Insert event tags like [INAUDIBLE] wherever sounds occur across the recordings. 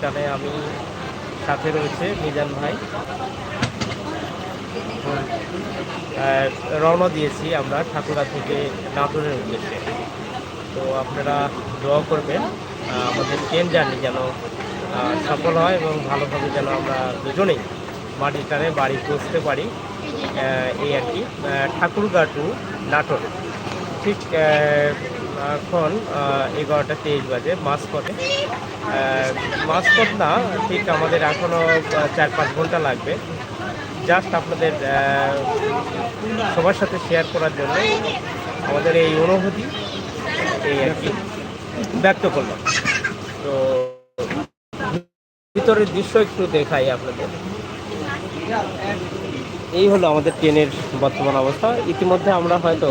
টানে আমি সাথে রয়েছে মিজান ভাই। রওনা দিয়েছি আমরা ঠাকুরা থেকে নাটোরের উদ্দেশ্যে। তো আপনারা দোয়া করবেন আমাদের ট্রেন জার্নি যেন সফল হয় এবং ভালোভাবে যেন আমরা দুজনেই মাটির টানে বাড়ি পৌঁছতে পারি এই আর কি ঠাকুরগা টু নাটোর। ঠিক এখন এগারোটা তেইশ বাজে, মাঝপথে। মাঝপথ না, ঠিক আমাদের এখনও চার পাঁচ ঘণ্টা লাগবে। জাস্ট আপনাদের সবার সাথে শেয়ার করার জন্য আমাদের এই অনুভূতি, এই আর কি, ব্যক্ত করলাম। তো, ভিতরের দৃশ্য একটু দেখাই আপনাদের। এই হলো আমাদের ট্রেনের বর্তমান অবস্থা। ইতিমধ্যে আমরা হয়তো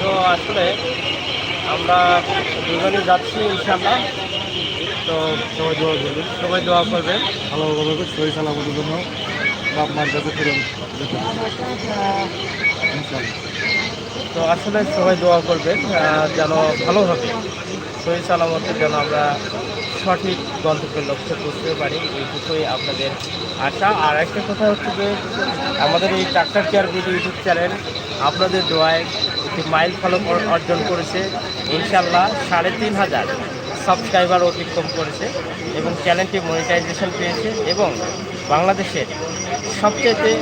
তো আসলে আমরা দুজনই যাচ্ছি ইনশাল্লাহ তো সবাই দোয়া করবেন। সবাই দোয়া করবেন। ভালোভাবে শরীর সালামতের জন্য বাপ মার কাছে ফিরে হবে। তো আসলে সবাই দোয়া করবেন যেন ভালোভাবে সহি সালামতে যেন আমরা সঠিক গন্তব্যের লক্ষ্যে পৌঁছতে পারি এইটুকুই আপনাদের আশা। আর একটা কথা হচ্ছে যে আমাদের এই tractor care video YouTube channel আপনাদের দোয়ায় একটি মাইল ফলক অর্জন করেছে। ইনশাল্লাহ সাড়ে তিন হাজার সাবস্ক্রাইবার অতিক্রম করেছে এবং চ্যানেলটি মনিটাইজেশন পেয়েছে এবং বাংলাদেশের সবচেয়ে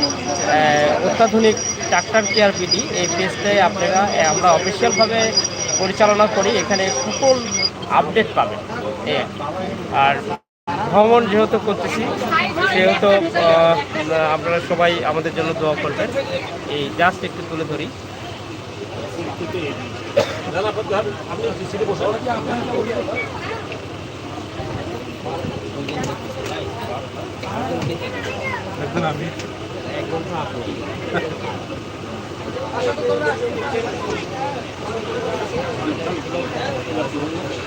অত্যাধুনিক ট্রাক্টর কেয়ার বিডি এই পেজটায় আপনারা আমরা অফিসিয়ালভাবে পরিচালনা করি। এখানে সকল আপডেট পাবেন। আর ভ্রমণ যেহেতু করতেছি, সেহেতু আপনারা সবাই আমাদের জন্য দোয়া করবেন। এই জাস্ট একটু তুলে ধরি। আমি [LAUGHS]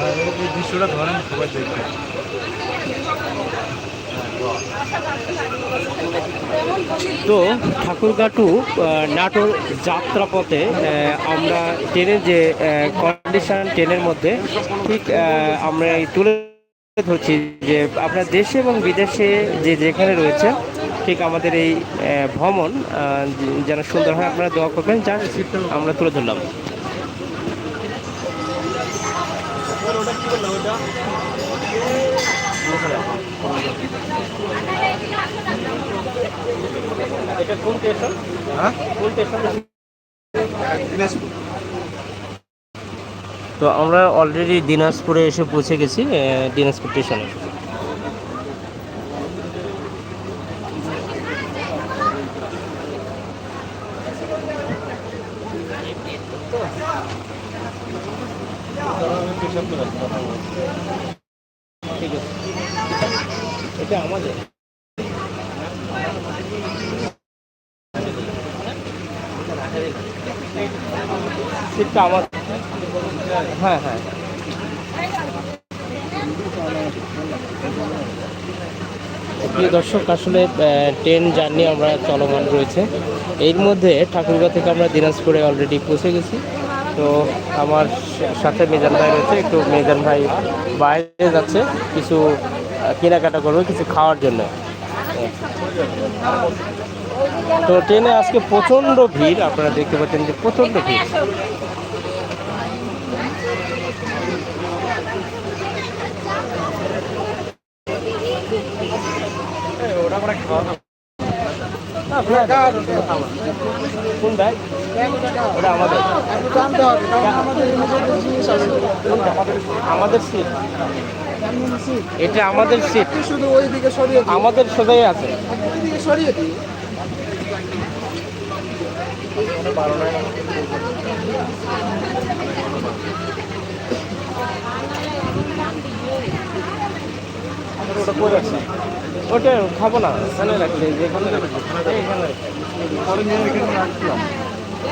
আর এই দৃশ্যটা তো নাটোর যাত্রাপথে আমরা ট্রেনের যে কন্ডিশন ট্রেনের মধ্যে, ঠিক আমরা এই তুলে ধরছি যে আপনার দেশে এবং বিদেশে যে যেখানে রয়েছে ঠিক আমাদের এই ভ্রমণ যেন সুন্দর হয়, আপনারা দোয়া করবেন, যা আমরা তুলে ধরলাম। তো আমরা অলরেডি দিনাজপুরে এসে পৌঁছে গেছি দিনাজপুর স্টেশনে এটা আমাদের হ্যাঁ হ্যাঁ প্রিয় দর্শক, আসলে ট্রেন জার্নি আমরা চলমান রয়েছে। এর মধ্যে ঠাকুরগাঁ থেকে আমরা দিনাজপুরে অলরেডি পৌঁছে গেছি। তো আমার সাথে মেজান ভাই রয়েছে, একটু মেজান ভাই বাইরে যাচ্ছে কিছু কেনাকাটা করবে, কিছু খাওয়ার জন্য। তো ট্রেনে আজকে প্রচণ্ড ভিড়, আপনারা দেখতে পাচ্ছেন যে প্রচণ্ড ভিড় ওটা করে খাওয়া আপনার আমাদের আমাদের সিট এটা আমাদের শুধু ওই দিকে সরিয়ে আমাদের সোজাই আছে। সরিয়ে ওটা করে আছে। ওটা খাব না এখানে রাখলে যেখানে রাখলে এখানে রাখলে। পরে নিয়ে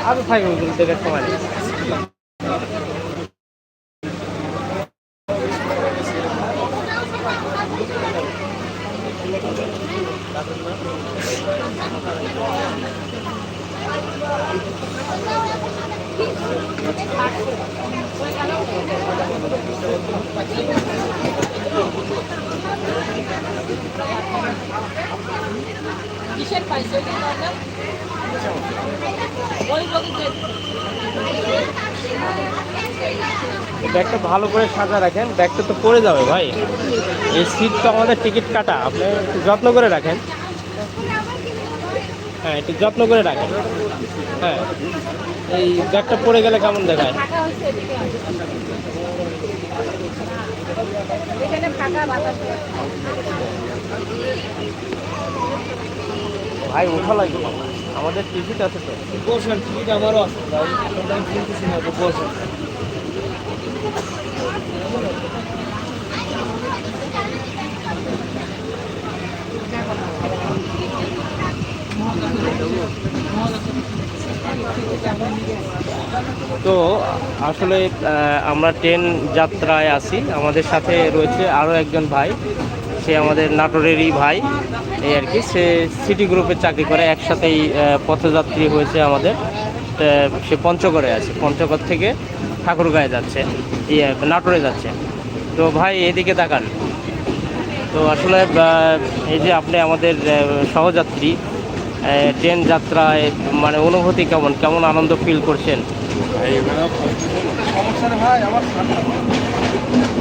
আরও থাকবে দেখার সময় নেই। কিসের পাইছে ওই যে ওই লোক যে ব্যাগটা ভালো করে সাজা রাখেন। ব্যাগটা তো পড়ে যাবে ভাই। এই সিট তো আমাদের টিকিট কাটা। আপনি একটু যত্ন করে রাখেন। হ্যাঁ একটু যত্ন করে রাখেন। হ্যাঁ। এই ব্যাগটা পড়ে গেলে কেমন দেখায়? ভাই, ওঠা লাগবে। আমাদের টিকিট আছে তো? বসেন টিকিট আমারও আছে ভাই আমি কিনতেছি না তো বসেন তো আসলে আমরা ট্রেন যাত্রায় আছি। আমাদের সাথে রয়েছে আরও একজন ভাই। সে আমাদের নাটোরেরই ভাই, এই আর কি। সে সিটি গ্রুপে চাকরি করে, একসাথেই পথযাত্রী হয়েছে আমাদের। সে পঞ্চগড়ে আছে, পঞ্চগড় থেকে ঠাকুরগাঁয়ে যাচ্ছে ইয়ে নাটোরে যাচ্ছে। তো ভাই, এদিকে তাকান। তো আসলে এই যে আপনি আমাদের সহযাত্রী ট্রেন যাত্রায় মানে অনুভূতি কেমন? কেমন আনন্দ ফিল করছেন?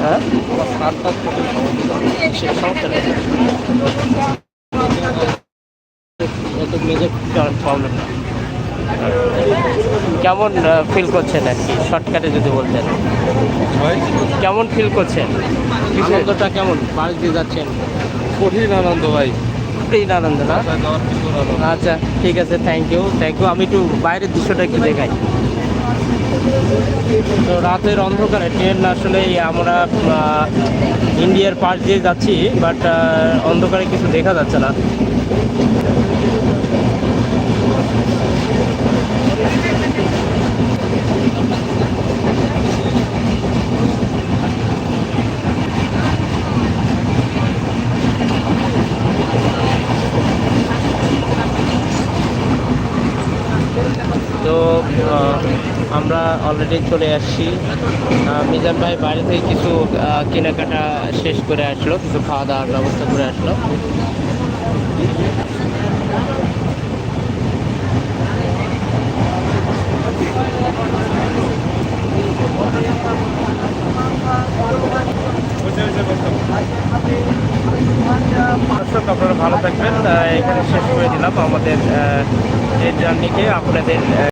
হ্যাঁ? আমার সমস্যা এত মেজর কেমন ফিল করছেন আর কি? শর্টকাটে যদি বলতেন। কেমন ফিল করছেন? আনন্দটা কেমন? বাস দিয়ে যাচ্ছেন? কঠিন আনন্দ ভাই। এই আনন্দ না? আচ্ছা ঠিক আছে থ্যাংক ইউ থ্যাংক ইউ আমি একটু বাইরের দৃশ্যটা একটু দেখাই। তো রাতের অন্ধকারে ট্রেন আসলে আমরা ইন্ডিয়ার পাশ দিয়ে যাচ্ছি বাট অন্ধকারে কিছু দেখা যাচ্ছে না। তো আমরা অলরেডি চলে আসছি। মিজান ভাই বাইরে থেকে কিছু কেনাকাটা শেষ করে আসলো, কিছু খাওয়া দাওয়ার ব্যবস্থা করে আসলো। আপনারা ভালো থাকবেন। এখানে শেষ করে দিলাম আমাদের এই জার্নিকে আপনাদের